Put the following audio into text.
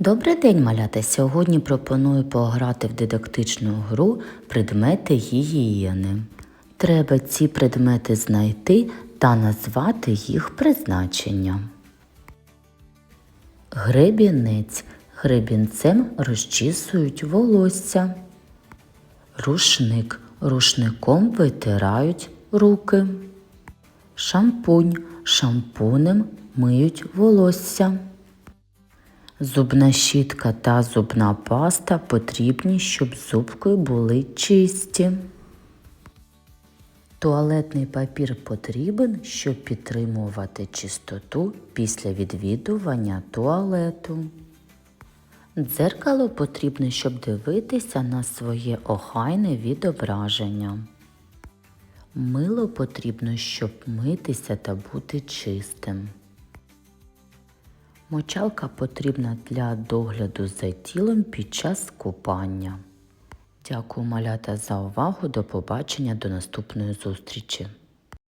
Добрий день, малята! Сьогодні пропоную пограти в дидактичну гру предмети гігієни. Треба ці предмети знайти та назвати їх призначення. Гребінець. Гребінцем розчісують волосся. Рушник. Рушником витирають руки. Шампунь. Шампунем миють волосся. Зубна щітка та зубна паста потрібні, щоб зубки були чисті. Туалетний папір потрібен, щоб підтримувати чистоту після відвідування туалету. Дзеркало потрібне, щоб дивитися на своє охайне відображення. Мило потрібно, щоб митися та бути чистим. Мочалка потрібна для догляду за тілом під час купання. Дякую, малята, за увагу. До побачення до наступної зустрічі.